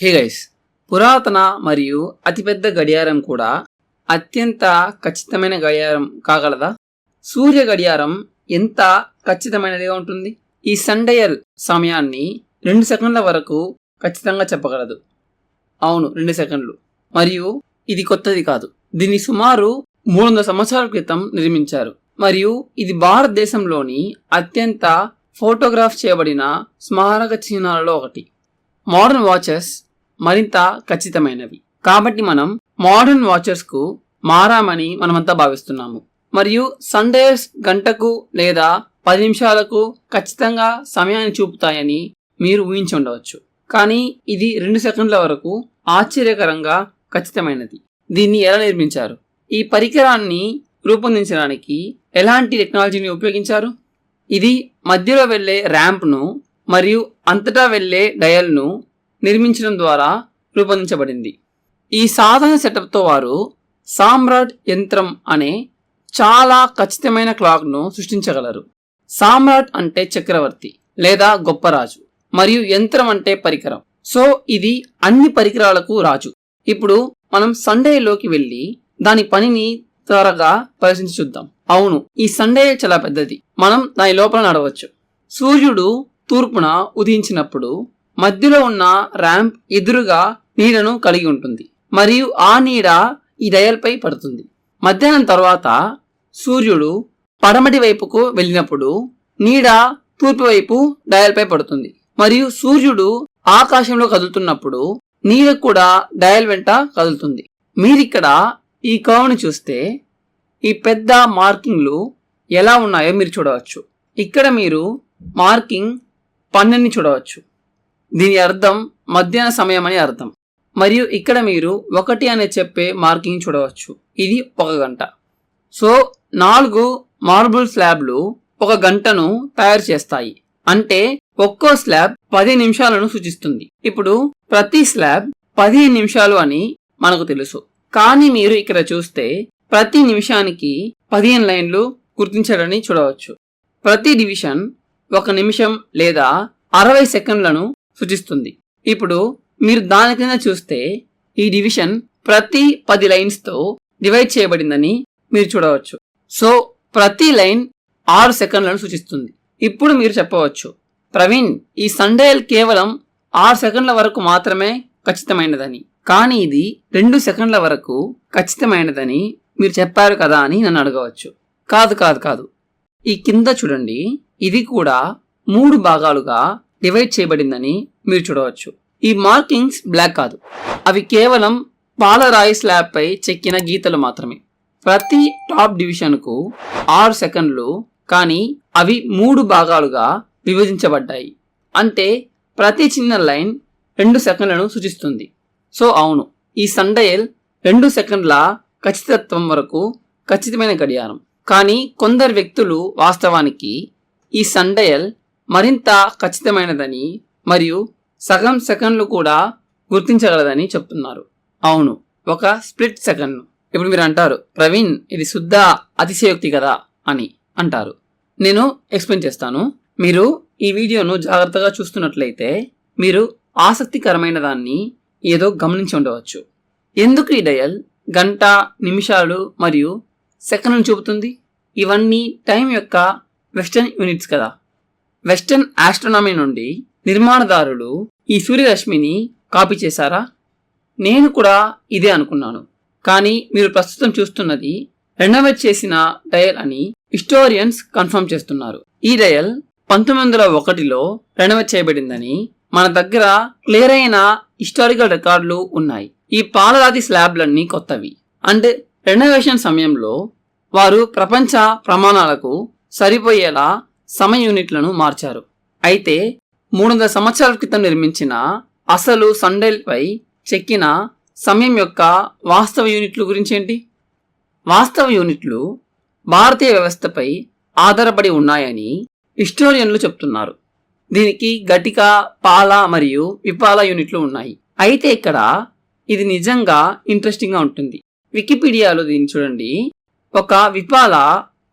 Hey guys పురాతన మరియు అతిపెద్ద గడియారం కూడా అత్యంత ఖచ్చితమైన గడియారం కాగలదా? సూర్య గడియారం ఎంత ఖచ్చితమైనదిగా ఉంటుంది? ఈ సండయల్ సమయాన్ని రెండు సెకండ్ల వరకు ఖచ్చితంగా చెప్పగలదు. అవును రెండు సెకండ్లు. మరియు ఇది కొత్తది కాదు. దీన్ని సుమారు మూడు వందల సంవత్సరాల క్రితం నిర్మించారు. మరియు ఇది భారతదేశంలోని అత్యంత ఫోటోగ్రాఫ్ చేయబడిన స్మారక చిహ్నాలలో ఒకటి. మోడర్న్ వాచెస్ మరింత ఖచ్చితమైనవి. కాబట్టి మనం మోడర్న్ వాచెస్కు మారామని మనమంతా భావిస్తున్నాము. మరియు సండేస్ గంటకు లేదా పది నిమిషాలకు ఖచ్చితంగా సమయాన్ని చూపుతాయని మీరు ఊహించి ఉండవచ్చు. కానీ ఇది రెండు సెకండ్ల వరకు ఆశ్చర్యకరంగా ఖచ్చితమైనది. దీన్ని ఎలా నిర్మించారు? ఈ పరికరాన్ని రూపొందించడానికి ఎలాంటి టెక్నాలజీని ఉపయోగించారు? ఇది మధ్యలో వెళ్ళే ర్యాంప్ను మరియు అంతటా వెళ్ళే డయల్ను నిర్మించడం ద్వారా రూపొందించబడింది. ఈ సాధన సెటప్తో వారు సామ్రాట్ యంత్రం అనే చాలా ఖచ్చితమైన క్లాక్ను సృష్టించగలరు. సామ్రాట్ అంటే చక్రవర్తి లేదా గొప్ప రాజు మరియు యంత్రం అంటే పరికరం. సో ఇది అన్ని పరికరాలకు రాజు. ఇప్పుడు మనం సండేలోకి వెళ్ళి దాని పనిని త్వరగా పరిశీలించి చూద్దాం. అవును ఈ సండే చాలా పెద్దది. మనం దాని లోపల నడవచ్చు. సూర్యుడు తూర్పున ఉదయించినప్పుడు మధ్యలో ఉన్న ర్యాంప్ ఎదురుగా నీడను కలిగి ఉంటుంది. మరియు ఆ నీడ ఈ డయల్పై పడుతుంది. మధ్యాహ్నం తర్వాత సూర్యుడు పడమటి వైపుకు వెళ్ళినప్పుడు నీడ తూర్పు వైపు డయల్పై పడుతుంది. మరియు సూర్యుడు ఆకాశంలో కదులుతున్నప్పుడు నీడ కూడా డయల్ వెంట కదులుతుంది. మీరిక్కడ ఈ కర్వ్ని చూస్తే ఈ పెద్ద మార్కింగ్లు ఎలా ఉన్నాయో మీరు చూడవచ్చు. ఇక్కడ మీరు మార్కింగ్ పన్నెండుని చూడవచ్చు. దీని అర్థం మధ్యాహ్న సమయం అని అర్థం. మరియు ఇక్కడ మీరు ఒకటి అని చెప్పే మార్కింగ్ చూడవచ్చు. ఇది ఒక గంట. సో నాలుగు మార్బుల్ స్లాబ్లు ఒక గంటను తయారు చేస్తాయి. అంటే ఒక్కో స్లాబ్ పది నిమిషాలను సూచిస్తుంది. ఇప్పుడు ప్రతి స్లాబ్ పదిహేను నిమిషాలు అని మనకు తెలుసు. కానీ మీరు ఇక్కడ చూస్తే ప్రతి నిమిషానికి పదిహేను లైన్లు గుర్తించడని చూడవచ్చు. ప్రతి డివిజన్ ఒక నిమిషం లేదా అరవై సెకండ్లను సూచిస్తుంది. ఇప్పుడు మీరు దాని కింద చూస్తే ఈ డివిజన్ ప్రతి పది లైన్స్తో డివైడ్ చేయబడిందని మీరు చూడవచ్చు. సో ప్రతి లైన్ ఆరు సెకండ్లను సూచిస్తుంది. ఇప్పుడు మీరు చెప్పవచ్చు ప్రవీణ్ ఈ సండేల్ కేవలం ఆరు సెకండ్ల వరకు మాత్రమే ఖచ్చితమైనదని కానీ ఇది రెండు సెకండ్ల వరకు ఖచ్చితమైనదని మీరు చెప్పారు కదా అని నన్ను అడగవచ్చు. కాదు కాదు కాదు. ఈ కింద చూడండి ఇది కూడా మూడు భాగాలుగా డివైడ్ చేయబడిందని మీరు చూడవచ్చు. ఈ మార్కింగ్స్ బ్లాక్ కాదు. అవి కేవలం పాలరాయి స్లాబ్పై చెక్కిన గీతలు మాత్రమే. ప్రతి టాప్ డివిజన్కు ఆరు సెకండ్లు కానీ అవి మూడు భాగాలుగా విభజించబడ్డాయి. అంటే ప్రతి చిన్న లైన్ రెండు సెకండ్లను సూచిస్తుంది. సో అవును ఈ సండయల్ రెండు సెకండ్ల ఖచ్చితత్వం వరకు ఖచ్చితమైన గడియారం. కానీ కొందరు వ్యక్తులు వాస్తవానికి ఈ సండయల్ మరింత ఖచ్చితమైనదని మరియు సగం సెకండ్లు కూడా గుర్తించగలదని చెప్తున్నారు. అవును ఒక స్ప్లిట్ సెకండ్. ఇప్పుడు మీరు అంటారు ప్రవీణ్ ఇది శుద్ధ అతిశయోక్తి కదా అని అంటారు. నేను ఎక్స్ప్లెయిన్ చేస్తాను. మీరు ఈ వీడియోను జాగ్రత్తగా చూస్తున్నట్లయితే మీరు ఆసక్తికరమైన దాన్ని ఏదో గమనించి ఉండవచ్చు. ఎందుకు ఈ డయల్? గంట నిమిషాలు మరియు సెకండ్లు చూపుతుంది? ఇవన్నీ టైం యొక్క వెస్టర్న్ యూనిట్స్ కదా. వెస్టర్న్ ఆస్ట్రోనామీ నుండి నిర్మాణదారులు ఈ సూర్యరశ్మిని కాపీ చేశారా? నేను కూడా ఇదే అనుకున్నాను. కానీ మీరు ప్రస్తుతం చూస్తున్నది రెనోవేట్ చేసిన డయల్ అని హిస్టోరియన్స్ కన్ఫర్మ్ చేస్తున్నారు. ఈ డయల్ పంతొమ్మిది వందల ఒకటిలో రెనోవేట్ చేయబడిందని మన దగ్గర క్లియర్ అయిన హిస్టారికల్ రికార్డులు ఉన్నాయి. ఈ పాలరాతి స్లాబ్లన్నీ కొత్తవి. అండ్ రెనోవేషన్ సమయంలో వారు ప్రపంచ ప్రమాణాలకు సరిపోయేలా సమయ యూనిట్లను మార్చారు. అయితే మూడు వందల సంవత్సరాల క్రితం నిర్మించిన అసలు సండేల్పై చెక్కిన సమయం యొక్క వాస్తవ యూనిట్లు గురించి ఏంటి వాస్తవ యూనిట్లు భారతీయ వ్యవస్థపై ఆధారపడి ఉన్నాయని హిస్టోరియన్లు చెప్తున్నారు. దీనికి గటిక పాల మరియు విపాల యూనిట్లు ఉన్నాయి. అయితే ఇక్కడ ఇది నిజంగా ఇంట్రెస్టింగ్గా ఉంటుంది. వికీపీడియాలో దీన్ని చూడండి. ఒక విపాల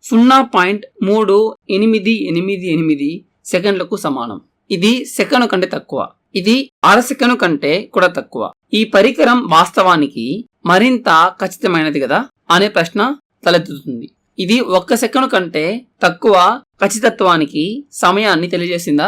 సున్నా పాయింట్ మూడు ఎనిమిది ఎనిమిది ఎనిమిది సెకండ్లకు సమానం. ఇది సెకండ్ కంటే తక్కువ. ఇది అర సెకను కంటే కూడా తక్కువ. ఈ పరికరం వాస్తవానికి మరింత ఖచ్చితమైనది కదా అనే ప్రశ్న తలెత్తుతుంది. ఇది ఒక్క సెకను కంటే తక్కువ ఖచ్చితత్వానికి సమయాన్ని తెలియజేసిందా?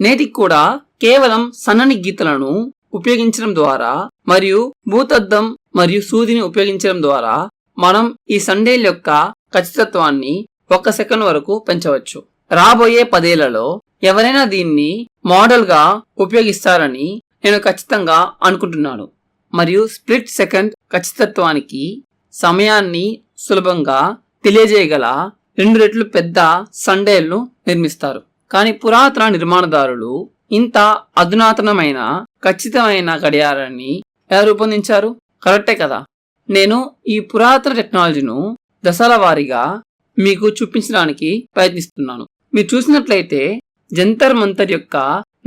నేటికి కూడా కేవలం సన్నని గీతలను ఉపయోగించడం ద్వారా మరియు భూతద్దం మరియు సూదిని ఉపయోగించడం ద్వారా మనం ఈ సండేల్ యొక్క ఖచ్చితత్వాన్ని ఒక్క సెకండ్ వరకు పెంచవచ్చు. రాబోయే పదేళ్ళలో ఎవరైనా దీన్ని మోడల్గా ఉపయోగిస్తారని నేను ఖచ్చితంగా అనుకుంటున్నాను. మరియు స్ప్లిట్ సెకండ్ ఖచ్చితత్వానికి సమయాన్ని సులభంగా తెలియజేయగల రెండు రెట్లు పెద్ద సండేల్ను నిర్మిస్తారు. కానీ పురాతన నిర్మాణదారులు ఇంత అధునాతనమైన ఖచ్చితమైన గడియారాన్ని ఎలా రూపొందించారు? కరెక్టే కదా. నేను ఈ పురాతన టెక్నాలజీను దశల వారీగా మీకు చూపించడానికి ప్రయత్నిస్తున్నాను. మీరు చూసినట్లయితే జంతర్ మంతర్ యొక్క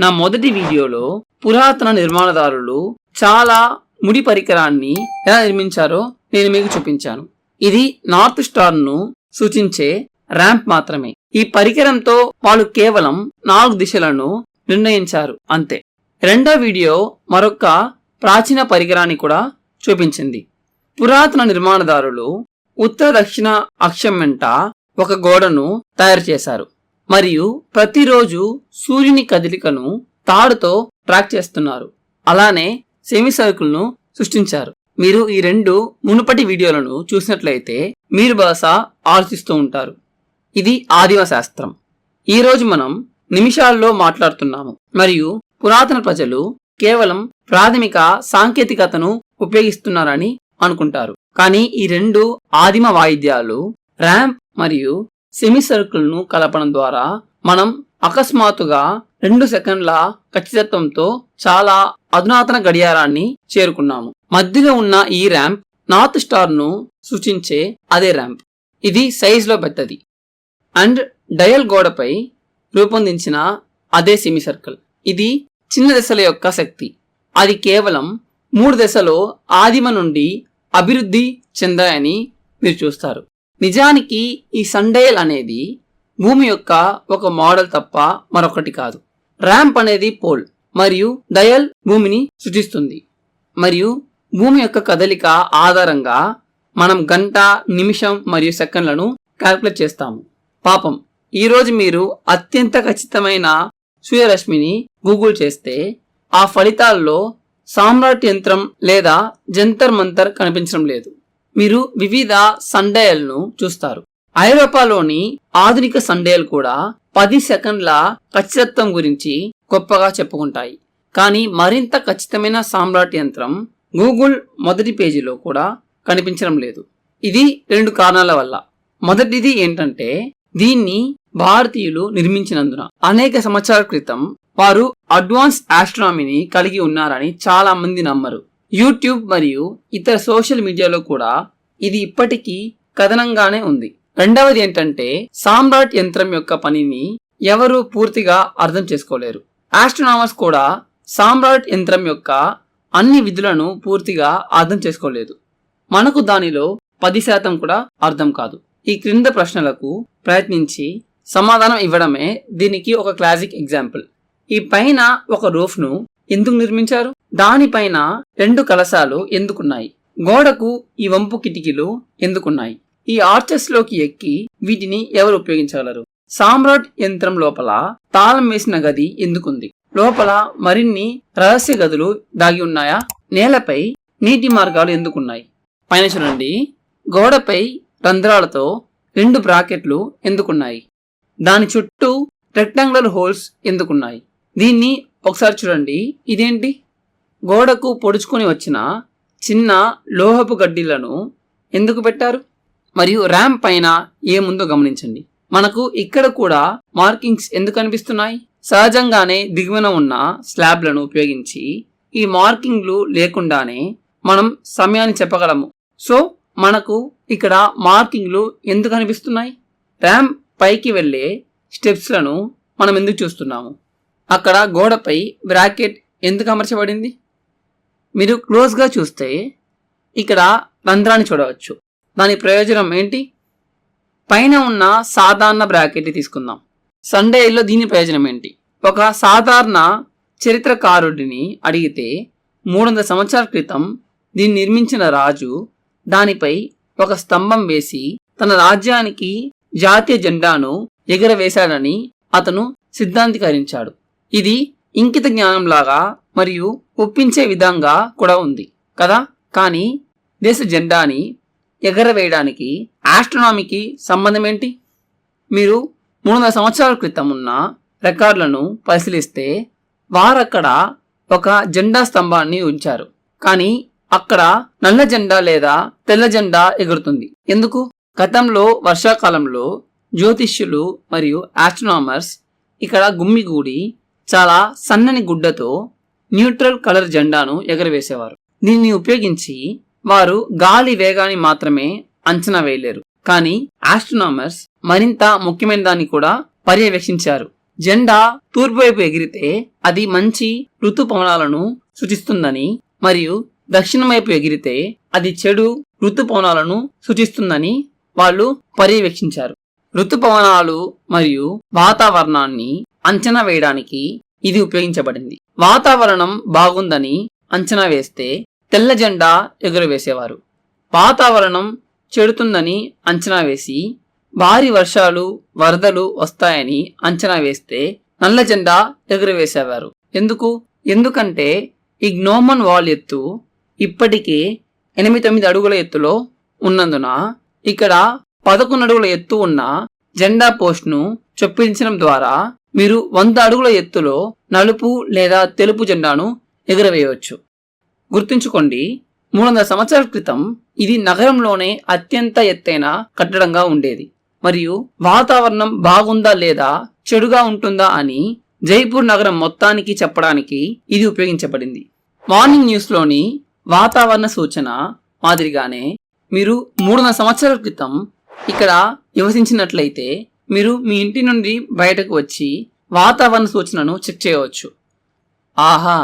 నా మొదటి వీడియోలో పురాతన నిర్మాణదారులు చాలా ముడి పరికరాన్ని ఎలా నిర్మించారో నేను మీకు చూపించాను. ఇది నార్త్ స్టార్ను సూచించే ర్యాంప్ మాత్రమే. ఈ పరికరంతో వాళ్ళు కేవలం నాలుగు దిశలను నిర్ణయించారు అంతే. రెండో వీడియో మరొక ప్రాచీన పరికరాన్ని కూడా చూపించింది. పురాతన నిర్మాణదారులు ఉత్తర దక్షిణ అక్షం వెంట ఒక గోడను తయారు చేశారు. మరియు ప్రతిరోజు సూర్యుని కదలికను తాడుతో ట్రాక్ చేస్తున్నారు. అలానే సెమీ సర్కిల్ను సృష్టించారు. మీరు ఈ రెండు మునుపటి వీడియోలను చూసినట్లయితే మీరు బహుశా ఆలోచిస్తూ ఉంటారు. ఇది ఆదిమ శాస్త్రం. ఈరోజు మనం నిమిషాల్లో మాట్లాడుతున్నాము. మరియు పురాతన ప్రజలు కేవలం ప్రాథమిక సాంకేతికతను ఉపయోగిస్తున్నారని అనుకుంటారు. కానీ ఈ రెండు ఆదిమ వాయిద్యాలు ర్యాంప్ మరియు సెమీ సర్కిల్ను కలపడం ద్వారా మనం అకస్మాత్తుగా రెండు సెకండ్ల ఖచ్చితత్వంతో చాలా అధునాతన గడియారాన్ని చేరుకున్నాము. మధ్యలో ఉన్న ఈ ర్యాంప్ నార్త్ స్టార్ను సూచించే అదే ర్యాంప్. ఇది సైజులో పెద్దది. అండ్ డయల్ గోడపై రూపొందించిన అదే సెమీ సర్కిల్ ఇది చిన్న దశల యొక్క శక్తి. అది కేవలం మూడు దశలో ఆదిమ నుండి అభివృద్ధి చెందాయని మీరు చూస్తారు. నిజానికి ఈ సండేల్ అనేది భూమి యొక్క ఒక మోడల్ తప్ప మరొకటి కాదు. ర్యాంప్ అనేది పోల్ మరియు డయల్ భూమిని సృష్టిస్తుంది. మరియు భూమి యొక్క కదలిక ఆధారంగా మనం గంట నిమిషం మరియు సెకండ్లను క్యాల్కులేట్ చేస్తాము. పాపం ఈరోజు మీరు అత్యంత ఖచ్చితమైన సూర్యరశ్మిని గూగుల్ చేస్తే ఆ ఫలితాల్లో సామ్రాట్ యంత్రం లేదా జంతర్ మంతర్ కనిపించడం లేదు. మీరు వివిధ సండేయల్ను చూస్తారు. ఐరోపాలోని ఆధునిక సండేయలు కూడా పది సెకండ్ల ఖచ్చితత్వం గురించి గొప్పగా చెప్పుకుంటాయి. కానీ మరింత ఖచ్చితమైన సామ్రాట్ యంత్రం గూగుల్ మొదటి పేజీలో కూడా కనిపించడం లేదు. ఇది రెండు కారణాల వల్ల. మొదటిది ఏంటంటే దీన్ని భారతీయులు నిర్మించినందున అనేక సంవత్సరాల క్రితం వారు అడ్వాన్స్ ఆస్ట్రానమీని కలిగి ఉన్నారని చాలా మంది నమ్మరు. యూట్యూబ్ మరియు ఇతర సోషల్ మీడియాలో కూడా ఇది ఇప్పటికీ కథనంగానే ఉంది. రెండవది ఏంటంటే సామ్రాట్ యంత్రం యొక్క పనిని ఎవరు పూర్తిగా అర్థం చేసుకోలేరు. ఆస్ట్రోనామర్స్ కూడా సామ్రాట్ యంత్రం యొక్క అన్ని విధులను పూర్తిగా అర్థం చేసుకోలేదు. మనకు దానిలో పది శాతం కూడా అర్థం కాదు. ఈ క్రింద ప్రశ్నలకు ప్రయత్నించి సమాధానం ఇవ్వడమే దీనికి ఒక క్లాసిక్ ఎగ్జాంపుల్ ఈ పైన ఒక రూఫ్ను ఎందుకు నిర్మించారు? దానిపైన రెండు కలశాలు ఎందుకున్నాయి? గోడకు ఈ వంపు కిటికీలు ఎందుకున్నాయి? ఈ ఆర్చెస్లోకి ఎక్కి వీటిని ఎవరు ఉపయోగించగలరు? సామ్రాట్ యంత్రం లోపల తాళం వేసిన గది ఎందుకుంది? లోపల మరిన్ని రహస్య గదులు దాగి ఉన్నాయా? నేలపై నీటి మార్గాలు ఎందుకున్నాయి? పైన చూడండి. గోడపై రంధ్రాలతో రెండు బ్రాకెట్లు ఎందుకున్నాయి? దాని చుట్టూ రెక్టాంగులర్ హోల్స్ ఎందుకున్నాయి? దీన్ని ఒకసారి చూడండి. ఇదేంటి? గోడకు పొడుచుకొని వచ్చిన చిన్న లోహపు గడ్డీలను ఎందుకు పెట్టారు? మరియు ర్యాంప్ పైన ఏముందో గమనించండి. మనకు ఇక్కడ కూడా మార్కింగ్స్ ఎందుకు కనిపిస్తున్నాయి సహజంగానే దిగువన ఉన్న స్లాబ్లను ఉపయోగించి ఈ మార్కింగ్లు లేకుండానే మనం సమయాన్ని చెప్పగలము. సో మనకు ఇక్కడ మార్కింగ్లు ఎందుకు అనిపిస్తున్నాయి? ర్యాంప్ పైకి వెళ్ళే స్టెప్స్లను మనం ఎందుకు చూస్తున్నాము? అక్కడ గోడపై బ్రాకెట్ ఎందుకు అమర్చబడింది? మీరు క్లోజ్గా చూస్తే ఇక్కడ రంధ్రాన్ని చూడవచ్చు. దాని ప్రయోజనం ఏంటి? పైన ఉన్న సాధారణ బ్రాకెట్ తీసుకుందాం. సండేలో దీని ప్రయోజనం ఏంటి? ఒక సాధారణ చరిత్రకారుడిని అడిగితే మూడు వందల సంవత్సరాల క్రితం దీన్ని నిర్మించిన రాజు దానిపై ఒక స్తంభం వేసి తన రాజ్యానికి జాతీయ జెండాను ఎగరవేశాడని అతను సిద్ధాంతీకరించాడు. ఇది ఇంకిత జ్ఞానంలాగా మరియు ఒప్పించే విధంగా కూడా ఉంది కదా? కానీ దేశ జెండాని ఎగరవేయడానికి ఆస్ట్రోనామీకి సంబంధం ఏంటి మీరు మూడు వందల సంవత్సరాల క్రితం ఉన్న రికార్డులను పరిశీలిస్తే వారక్కడ ఒక జెండా స్తంభాన్ని ఉంచారు. కానీ అక్కడ నల్ల జెండా లేదా తెల్ల జెండా ఎగురుతుంది. ఎందుకు? గతంలో వర్షాకాలంలో జ్యోతిష్యులు మరియు ఆస్ట్రోనామర్స్ ఇక్కడ గుమ్మిగూడి చాలా సన్నని గుడ్డతో న్యూట్రల్ కలర్ జెండాను ఎగరవేసేవారు. దీన్ని ఉపయోగించి వారు గాలి వేగాన్ని మాత్రమే అంచనా వేయలేరు. కానీ ఆస్ట్రోనామర్స్ మరింత ముఖ్యమైన దాన్ని కూడా పర్యవేక్షించారు. జెండా తూర్పు వైపు ఎగిరితే అది మంచి ఋతుపవనాలను సూచిస్తుందని మరియు దక్షిణం వైపు ఎగిరితే అది చెడు ఋతుపవనాలను సూచిస్తుందని వాళ్ళు పర్యవేక్షించారు. ఋతుపవనాలు మరియు వాతావరణాన్ని అంచనా వేయడానికి ఇది ఉపయోగించబడింది. వాతావరణం బాగుందని అంచనా వేస్తే తెల్ల జెండా ఎగురవేసేవారు. వాతావరణం చెడుతుందని అంచనా వేసి భారీ వర్షాలు వరదలు వస్తాయని అంచనా వేస్తే నల్ల జెండా ఎగురవేసేవారు. ఎందుకు? ఎందుకంటే ఈ గ్నోమన్ వాల్ ఎత్తు ఇప్పటికే ఎనిమిది తొమ్మిది అడుగుల ఎత్తులో ఉన్నందున ఇక్కడ పదకొండు అడుగుల ఎత్తు ఉన్న జెండా పోస్ట్ను చొప్పించడం ద్వారా మీరు వంద అడుగుల ఎత్తులో నలుపు లేదా తెలుపు జెండాను ఎగురవేయవచ్చు. గుర్తుంచుకోండి మూడు వందల సంవత్సరాల క్రితం ఇది నగరంలోనే అత్యంత ఎత్తైన కట్టడంగా ఉండేది. మరియు వాతావరణం బాగుందా లేదా చెడుగా ఉంటుందా అని జైపూర్ నగరం మొత్తానికి చెప్పడానికి ఇది ఉపయోగించబడింది. మార్నింగ్ న్యూస్లోని వాతావరణ సూచన మాదిరిగానే మీరు మూడున్నర సంవత్సరాల క్రితం ఇక్కడ నివసించినట్లయితే మీరు మీ ఇంటి నుండి బయటకు వచ్చి వాతావరణ సూచనను చెక్ చేయవచ్చు. ఆహా!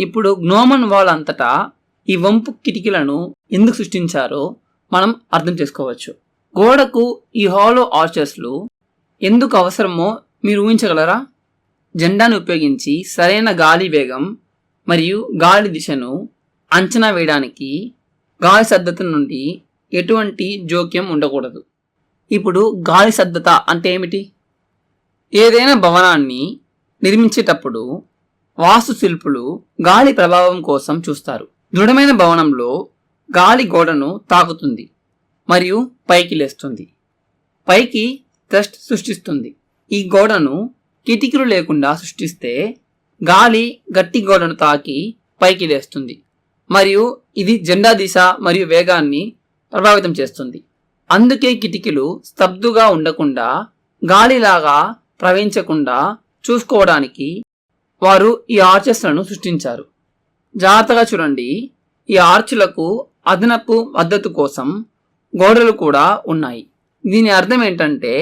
ఇప్పుడు గ్నోమన్ వాల్ అంతటా ఈ వంపు కిటికీలను ఎందుకు సృష్టించారో మనం అర్థం చేసుకోవచ్చు. గోడకు ఈ హాలో ఆర్చర్స్లు ఎందుకు అవసరమో మీరు ఊహించగలరా? జెండాను ఉపయోగించి సరైన గాలి వేగం మరియు గాలి దిశను అంచనా వేయడానికి గాలి సద్దత నుండి ఎటువంటి జోక్యం ఉండకూడదు. ఇప్పుడు గాలి సద్దత అంటే ఏమిటి? ఏదైనా భవనాన్ని నిర్మించేటప్పుడు వాస్తు శిల్పులు గాలి ప్రభావం కోసం చూస్తారు. దృఢమైన భవనంలో గాలి గోడను తాకుతుంది మరియు పైకి లేస్తుంది. పైకి థ్రస్ట్ సృష్టిస్తుంది. ఈ గోడను కిటికీలు లేకుండా సృష్టిస్తే గాలి గట్టి గోడను తాకి పైకి లేస్తుంది. మరియు ఇది జెండా దిశ మరియు వేగాన్ని ప్రభావితం చేస్తుంది. అందుకే కిటికీలు స్తబ్దుగా ఉండకుండా గాలిలాగా ప్రవహించకుండా చూసుకోవడానికి వారు ఈ ఆర్చెస్లను సృష్టించారు. జాగ్రత్తగా చూడండి ఈ ఆర్చులకు అదనపు మద్దతు కోసం గోడలు కూడా ఉన్నాయి. దీని అర్థం ఏంటంటే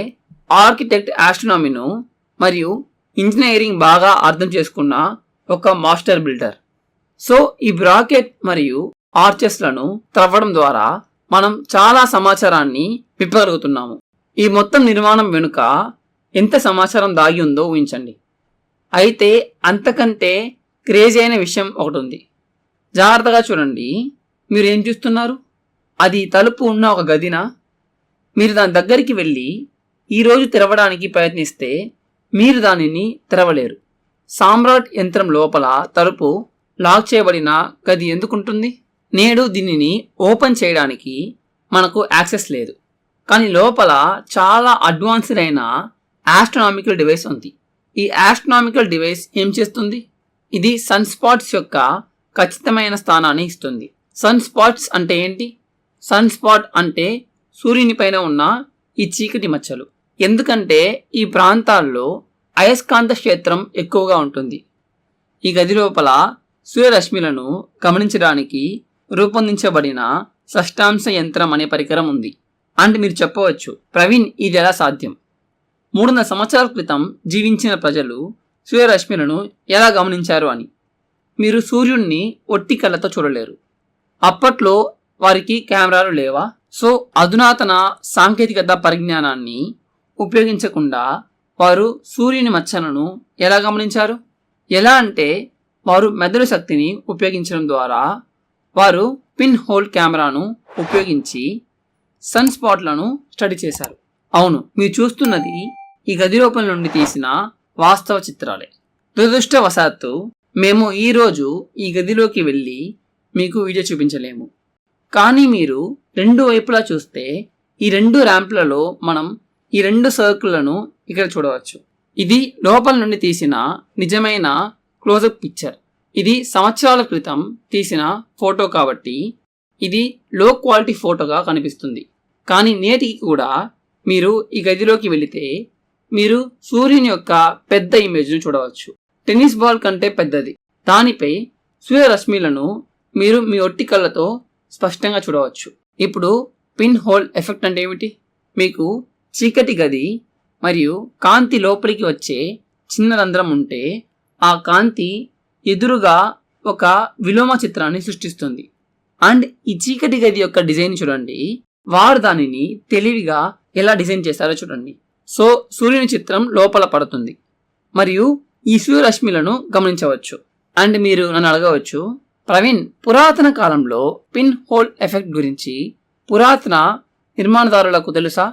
ఆర్కిటెక్ట్ ఆస్ట్రోనామీను మరియు ఇంజనీరింగ్ బాగా అర్థం చేసుకున్న ఒక మాస్టర్ బిల్డర్. సో ఈ బ్రాకెట్ మరియు ఆర్చెస్లను త్రవ్వడం ద్వారా మనం చాలా సమాచారాన్ని విప్పగలుగుతున్నాము. ఈ మొత్తం నిర్మాణం వెనుక ఎంత సమాచారం దాగి ఉందో ఊహించండి. అయితే అంతకంటే క్రేజీ అయిన విషయం ఒకటి ఉంది జాగ్రత్తగా చూడండి. మీరు ఏం చూస్తున్నారు? అది తలుపు ఉన్న ఒక గదినా? మీరు దాని దగ్గరికి వెళ్ళి ఈరోజు తెరవడానికి ప్రయత్నిస్తే మీరు దానిని తెరవలేరు. సామ్రాట్ యంత్రం లోపల తలుపు లాక్ చేయబడిన గది ఎందుకుంటుంది? నేడు దీనిని ఓపెన్ చేయడానికి మనకు యాక్సెస్ లేదు. కానీ లోపల చాలా అడ్వాన్స్డ్ అయిన ఆస్ట్రోనామికల్ డివైస్ ఉంది. ఈ ఆస్ట్రోనామికల్ డివైస్ ఏం చేస్తుంది? ఇది సన్ స్పాట్స్ యొక్క ఖచ్చితమైన స్థానాన్ని ఇస్తుంది. సన్ స్పాట్స్ అంటే ఏంటి? సన్ స్పాట్ అంటే సూర్యుని పైన ఉన్న ఈ చీకటి మచ్చలు. ఎందుకంటే ఈ ప్రాంతాల్లో అయస్కాంత క్షేత్రం ఎక్కువగా ఉంటుంది. ఈ గది లోపల సూర్యరశ్మిలను గమనించడానికి రూపొందించబడిన షష్టాంశ యంత్రం అనే పరికరం ఉంది. అంటే మీరు చెప్పవచ్చు ప్రవీణ్ ఇది ఎలా సాధ్యం? మూడున్నర సంవత్సరాల క్రితం జీవించిన ప్రజలు సూర్యరశ్మిలను ఎలా గమనించారు అని. మీరు సూర్యుడిని ఒట్టి కళ్ళతో చూడలేరు. అప్పట్లో వారికి కెమెరాలు లేవా? సో అధునాతన సాంకేతికత పరిజ్ఞానాన్ని ఉపయోగించకుండా వారు సూర్యుని మచ్చలను ఎలా గమనించారు? ఎలా అంటే వారు మెదడు శక్తిని ఉపయోగించడం ద్వారా వారు పిన్ హోల్ కెమెరాను ఉపయోగించి సన్ స్పాట్లను స్టడీ చేశారు. అవును మీరు చూస్తున్నది ఈ గది లోపల నుండి తీసిన వాస్తవ చిత్రాలే. దురదృష్టవశాత్తు మేము ఈరోజు ఈ గదిలోకి వెళ్ళి మీకు వీడియో చూపించలేము. కానీ మీరు రెండు వైపులా చూస్తే ఈ రెండు ర్యాంప్లలో మనం ఈ రెండు సర్కిళ్ళను ఇక్కడ చూడవచ్చు. ఇది లోపల నుండి తీసిన నిజమైన క్లోజప్ పిక్చర్ ఇది సంవత్సరాల క్రితం తీసిన ఫోటో కాబట్టి ఇది లో క్వాలిటీ ఫోటోగా కనిపిస్తుంది. కానీ నేటికి కూడా మీరు ఈ గదిలోకి వెళితే మీరు సూర్యుని యొక్క పెద్ద ఇమేజ్ను చూడవచ్చు. టెన్నిస్ బాల్ కంటే పెద్దది. దానిపై సూర్యరశ్మిలను మీరు మీ ఒట్టి కళ్ళతో స్పష్టంగా చూడవచ్చు. ఇప్పుడు పిన్ హోల్ ఎఫెక్ట్ అంటే ఏమిటి? మీకు చీకటి గది మరియు కాంతి లోపలికి వచ్చే చిన్న రంధ్రం ఉంటే ఆ కాంతి ఎదురుగా ఒక విలోమ చిత్రాన్ని సృష్టిస్తుంది. అండ్ ఈ చీకటి గది యొక్క డిజైన్ చూడండి. వారు దానిని తెలివిగా ఎలా డిజైన్ చేశారో చూడండి. సో సూర్యుని చిత్రం లోపల పడుతుంది. మరియు ఈ సూర్యరశ్మిలను గమనించవచ్చు. అండ్ మీరు నన్ను అడగవచ్చు ప్రవీణ్ పురాతన కాలంలో పిన్ హోల్ ఎఫెక్ట్ గురించి పురాతన నిర్మాణదారులకు తెలుసా?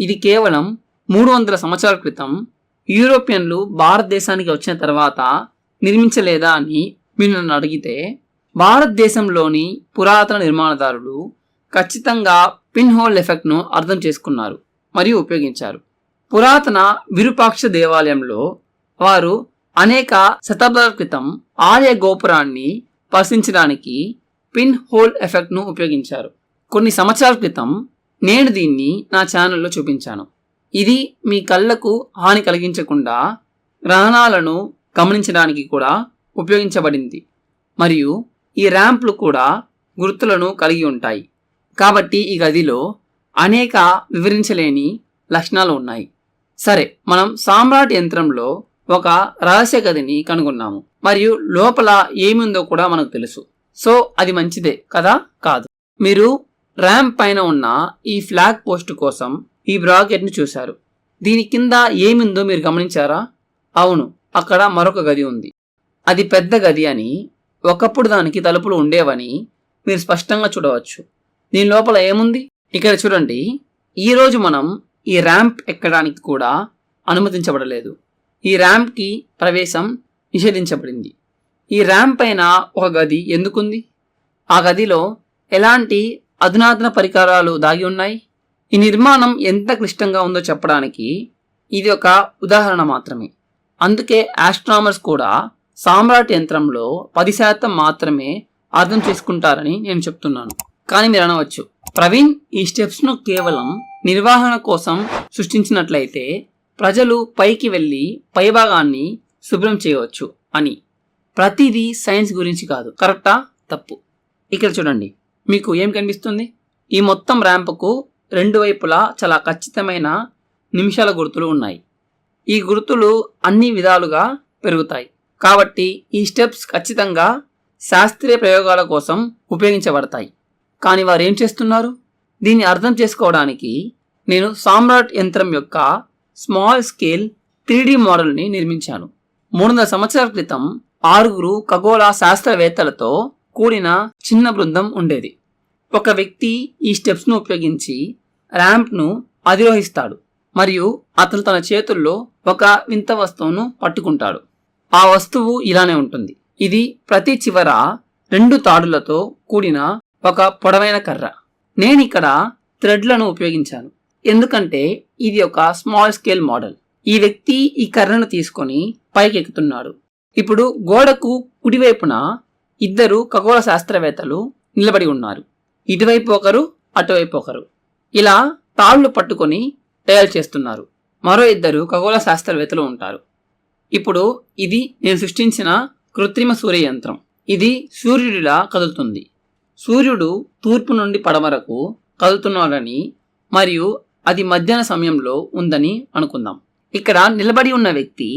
ఇది కేవలం మూడు వందల సంవత్సరాల క్రితం యూరోపియన్లు భారతదేశానికి వచ్చిన తర్వాత నిర్మించలేదా అని మీరు నన్ను అడిగితే భారతదేశంలోని పురాతన నిర్మాణదారులు ఖచ్చితంగా పిన్ హోల్ ఎఫెక్ట్ను అర్థం చేసుకున్నారు మరియు ఉపయోగించారు. పురాతన విరూపాక్ష దేవాలయంలో వారు అనేక శతాబ్దాల క్రితం ఆలయ గోపురాన్ని పరిశీలించడానికి పిన్ హోల్ ఎఫెక్ట్ను ఉపయోగించారు. కొన్ని సంవత్సరాల క్రితం నేను దీన్ని నా ఛానల్లో చూపించాను. ఇది మీ కళ్ళకు హాని కలిగించకుండా గ్రహణాలను గమనించడానికి కూడా ఉపయోగించబడింది. మరియు ఈ ర్యాంప్లు కూడా గుర్తులను కలిగి ఉంటాయి. కాబట్టి ఈ గదిలో అనేక వివరించలేని లక్షణాలు ఉన్నాయి. సరే మనం సామ్రాట్ యంత్రంలో ఒక రహస్య గదిని కనుగొన్నాము. మరియు లోపల ఏముందో కూడా మనకు తెలుసు. సో అది మంచిదే కదా? కాదు. మీరు ర్యాంప్ పైన ఉన్న ఈ ఫ్లాగ్ పోస్ట్ కోసం ఈ బ్రాకెట్ని చూశారు. దీని కింద ఏమిందో మీరు గమనించారా? అవును అక్కడ మరొక గది ఉంది. అది పెద్ద గది అని ఒకప్పుడు దానికి తలుపులు ఉండేవని మీరు స్పష్టంగా చూడవచ్చు. దీని లోపల ఏముంది? ఇక్కడ చూడండి. ఈరోజు మనం ఈ ర్యాంప్ ఎక్కడానికి కూడా అనుమతించబడలేదు. ఈ ర్యాంప్కి ప్రవేశం నిషేధించబడింది. ఈ ర్యాంప్ పైన ఒక గది ఎందుకుంది? ఆ గదిలో ఎలాంటి అధునాతన పరికరాలు దాగి ఉన్నాయి? ఈ నిర్మాణం ఎంత క్లిష్టంగా ఉందో చెప్పడానికి ఇది ఒక ఉదాహరణ మాత్రమే. అందుకే ఆస్ట్రామర్స్ కూడా సామ్రాట్ యంత్రంలో పది శాతం మాత్రమే అర్థం చేసుకుంటారని నేను చెప్తున్నాను. కానీ మీరు అనవచ్చు ప్రవీణ్ ఈ స్టెప్స్ను కేవలం నిర్వహణ కోసం సృష్టించినట్లయితే ప్రజలు పైకి వెళ్ళి పైభాగాన్ని శుభ్రం చేయవచ్చు అని. ప్రతిదీ సైన్స్ గురించి కాదు కరెక్టా? తప్పు. ఇక్కడ చూడండి మీకు ఏం కనిపిస్తుంది? ఈ మొత్తం ర్యాంప్కు రెండు వైపులా చాలా ఖచ్చితమైన నిమిషాల గుర్తులు ఉన్నాయి. ఈ గుర్తులు అన్ని విధాలుగా పెరుగుతాయి. కాబట్టి ఈ స్టెప్స్ ఖచ్చితంగా శాస్త్రీయ ప్రయోగాల కోసం ఉపయోగించబడతాయి. కానీ వారు ఏం చేస్తున్నారు? దీన్ని అర్థం చేసుకోవడానికి నేను సామ్రాట్ యంత్రం యొక్క స్మాల్ స్కేల్ త్రీ మోడల్ని నిర్మించాను. మూడు వందల సంవత్సరాల క్రితం ఆరుగురు ఖగోళ శాస్త్రవేత్తలతో కూడిన చిన్న బృందం ఉండేది. ఒక వ్యక్తి ఈ స్టెప్స్ను ఉపయోగించి ర్యాంప్ను అధిరోహిస్తాడు మరియు అతను తన చేతుల్లో ఒక వింత వస్తువును పట్టుకుంటాడు. ఆ వస్తువు ఇలానే ఉంటుంది. ఇది ప్రతి చివర రెండు తాడులతో కూడిన ఒక పొడవైన కర్ర. నేను ఇక్కడ థ్రెడ్లను ఉపయోగించాను. ఎందుకంటే ఇది ఒక స్మాల్ స్కేల్ మోడల్. ఈ వ్యక్తి ఈ కర్రను తీసుకొని పైకెక్కుతున్నాడు. ఇప్పుడు గోడకు కుడివైపున ఇద్దరు ఖగోళ శాస్త్రవేత్తలు నిలబడి ఉన్నారు. ఇటువైపు ఒకరు అటువైపు ఒకరు. ఇలా తాళ్ళు పట్టుకొని తయారు చేస్తున్నారు. మరో ఇద్దరు ఖగోళ శాస్త్రవేత్తలు ఉంటారు. ఇప్పుడు ఇది నేను సృష్టించిన కృత్రిమ సూర్య యంత్రం ఇది సూర్యుడిలా కదులుతుంది. సూర్యుడు తూర్పు నుండి పడమరకు కదులుతున్నాడని మరియు అది మధ్యాహ్న సమయంలో ఉందని అనుకుందాం. ఇక్కడ నిలబడి ఉన్న వ్యక్తి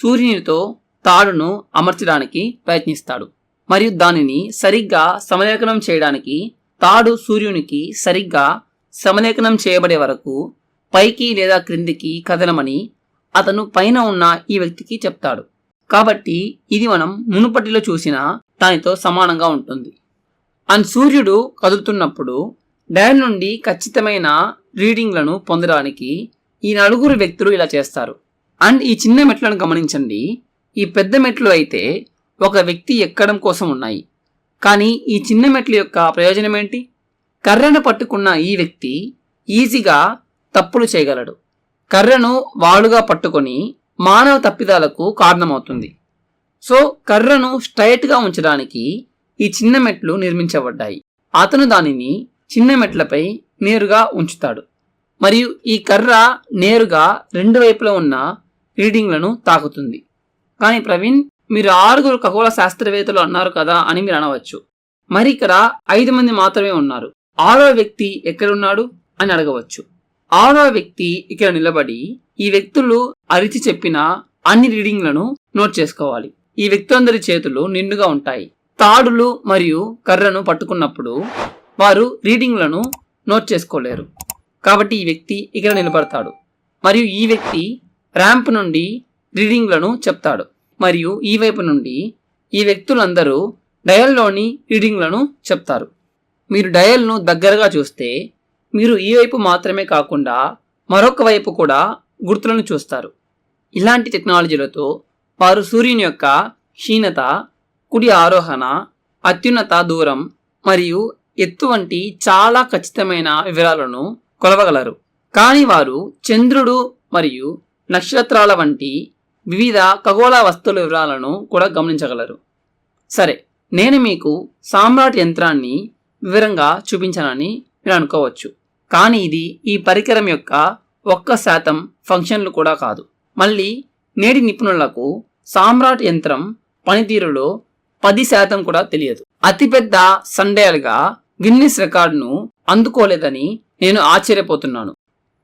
సూర్యునితో తాడును అమర్చడానికి ప్రయత్నిస్తాడు మరియు దానిని సరిగ్గా సమలేఖనం చేయడానికి తాడు సూర్యునికి సరిగ్గా సమలేఖనం చేయబడే వరకు పైకి లేదా క్రిందికి కదలమని అతను పైన ఉన్న ఈ వ్యక్తికి చెప్తాడు. కాబట్టి ఇది మనం మునుపటిలో చూసిన దానితో సమానంగా ఉంటుంది. అండ్ సూర్యుడు కదులుతున్నప్పుడు డయల్ నుండి ఖచ్చితమైన రీడింగ్లను పొందడానికి ఈ నలుగురు వ్యక్తులు ఇలా చేస్తారు. అండ్ ఈ చిన్న మెట్లను గమనించండి. ఈ పెద్ద మెట్లు అయితే ఒక వ్యక్తి ఎక్కడం కోసం ఉన్నాయి. కానీ ఈ చిన్న మెట్ల యొక్క ప్రయోజనం ఏంటి కర్రను పట్టుకున్న ఈ వ్యక్తి ఈజీగా తప్పులు చేయగలడు. కర్రను వాడుగా పట్టుకొని మానవ తప్పిదాలకు కారణమవుతుంది. సో కర్రను స్ట్రైట్గా ఉంచడానికి ఈ చిన్న మెట్లు నిర్మించబడ్డాయి. అతను దానిని చిన్న మెట్లపై నేరుగా ఉంచుతాడు. మరియు ఈ కర్ర నేరుగా రెండు వైపులో ఉన్న రీడింగ్లను తాకుతుంది. కానీ ప్రవీణ్ మీరు ఆరుగురు ఖగోళ శాస్త్రవేత్తలు అన్నారు కదా అని మీరు అనవచ్చు. మరి ఇక్కడ ఐదు మంది మాత్రమే ఉన్నారు. ఆరో వ్యక్తి ఎక్కడున్నాడు అని అడగవచ్చు. ఆరో వ్యక్తి ఇక్కడ నిలబడి ఈ వ్యక్తులు అరిచి చెప్పిన అన్ని రీడింగ్లను నోట్ చేసుకోవాలి. ఈ వ్యక్తులందరి చేతులు నిండుగా ఉంటాయి. తాడులు మరియు కర్రను పట్టుకున్నప్పుడు వారు రీడింగ్లను నోట్ చేసుకోలేరు. కాబట్టి ఈ వ్యక్తి ఇక్కడ నిలబడతాడు. మరియు ఈ వ్యక్తి ర్యాంప్ నుండి రీడింగ్లను చెప్తాడు. మరియు ఈ వైపు నుండి ఈ వ్యక్తులందరూ డయల్లోని రీడింగ్లను చెప్తారు. మీరు డయల్ను దగ్గరగా చూస్తే మీరు ఈ వైపు మాత్రమే కాకుండా మరొక వైపు కూడా గుర్తులను చూస్తారు. ఇలాంటి టెక్నాలజీలతో వారు సూర్యుని యొక్క క్షీణత కుడి ఆరోహణ అత్యున్నత దూరం మరియు ఎత్తు వంటి చాలా ఖచ్చితమైన వివరాలను కొలవగలరు. కానీ వారు చంద్రుడు మరియు నక్షత్రాల వంటి వివిధ ఖగోళ వస్తువుల వివరాలను కూడా గమనించగలరు. సరే నేను మీకు సామ్రాట్ యంత్రాన్ని వివరంగా చూపించానని మీరు అనుకోవచ్చు. కానీ ఇది ఈ పరికరం యొక్క ఒక్క శాతం ఫంక్షన్లు కూడా కాదు. మళ్ళీ నేటి నిపుణులకు సామ్రాట్ యంత్రం పనితీరులో పది శాతం కూడా తెలియదు. అతిపెద్ద సండేలుగా గిన్నిస్ రికార్డును అందుకోలేదని నేను ఆశ్చర్యపోతున్నాను.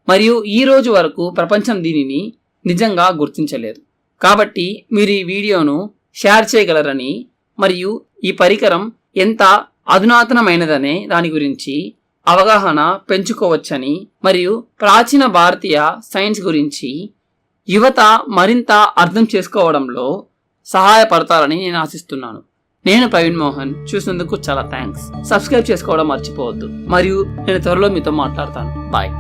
మరియు ఈ రోజు వరకు ప్రపంచం దీనిని నిజంగా గుర్తించలేదు. కాబట్టి మీరు ఈ వీడియోను షేర్ చేయగలరని మరియు ఈ పరికరం ఎంత అధునాతనమైనదనే దాని గురించి అవగాహన పెంచుకోవచ్చని మరియు ప్రాచీన భారతీయ సైన్స్ గురించి యువత మరింత అర్థం చేసుకోవడంలో సహాయపడతారని నేను ఆశిస్తున్నాను. నేను ప్రవీణ్ మోహన్. చూసినందుకు చాలా థ్యాంక్స్. సబ్స్క్రైబ్ చేసుకోవడం మర్చిపోవద్దు. మరియు నేను త్వరలో మీతో మాట్లాడతాను. బాయ్.